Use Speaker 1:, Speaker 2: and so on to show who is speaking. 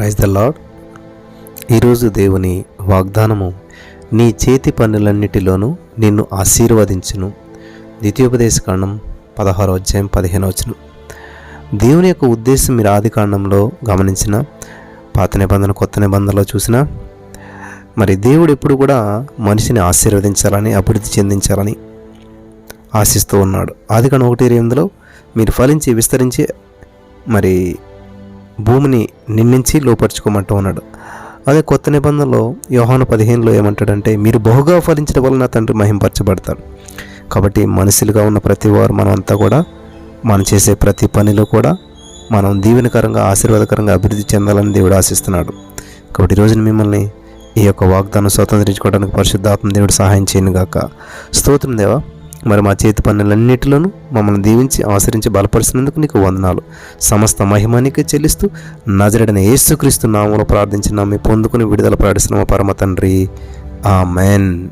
Speaker 1: Praise the lord ఈరోజు దేవుని వాగ్దానము నీ చేతి పనులన్నిటిలోనూ నిన్ను ఆశీర్వదించును. ద్వితీయోపదేశ కాండం పదహారో అధ్యాయం పదిహేను వచనం. దేవుని యొక్క ఉద్దేశం మీరు ఆది కాండంలో గమనించిన పాత నిబంధన కొత్త నిబంధనలో చూసిన మరి దేవుడు ఎప్పుడు కూడా మనిషిని ఆశీర్వదించాలని అభివృద్ధి చెందించాలని ఆశిస్తూ ఉన్నాడు. ఆది కాండం ఒకటి ఎనిమిదిలో మీరు ఫలించి విస్తరించి మరి భూమిని నిందించి లోపరుచుకోమంటూ ఉన్నాడు. అదే కొత్త నిబంధనలో యోహాను పదిహేనులో ఏమంటాడంటే మీరు బహుగా ఫలించడం వలన తండ్రి మహింపరచబడతాడు. కాబట్టి మనుషులుగా ఉన్న ప్రతి వారు మనమంతా కూడా మనం చేసే ప్రతి పనిలో కూడా మనం దీవెనకరంగా ఆశీర్వాదకరంగా అభివృద్ధి చెందాలని దేవుడు ఆశిస్తున్నాడు. కాబట్టి ఈరోజు మిమ్మల్ని ఈ యొక్క వాగ్దానం స్వతంత్రించుకోవడానికి పరిశుద్ధాత్మ దేవుడు సహాయం చేయను గాక స్తోత్రం దేవా. మరి మా చేతి పనులన్నిటిలోనూ మమ్మల్ని దీవించి ఆచరించి బలపరిచినందుకు నీకు వందనాలు. సమస్త మహిమానికి చెల్లిస్తూ నజరడని యేసుక్రీస్తు నామంలో ప్రార్థించిన. మీ పొందుకుని విడుదల ప్రార్థిస్తున్న మా పరమ తండ్రి. మెన్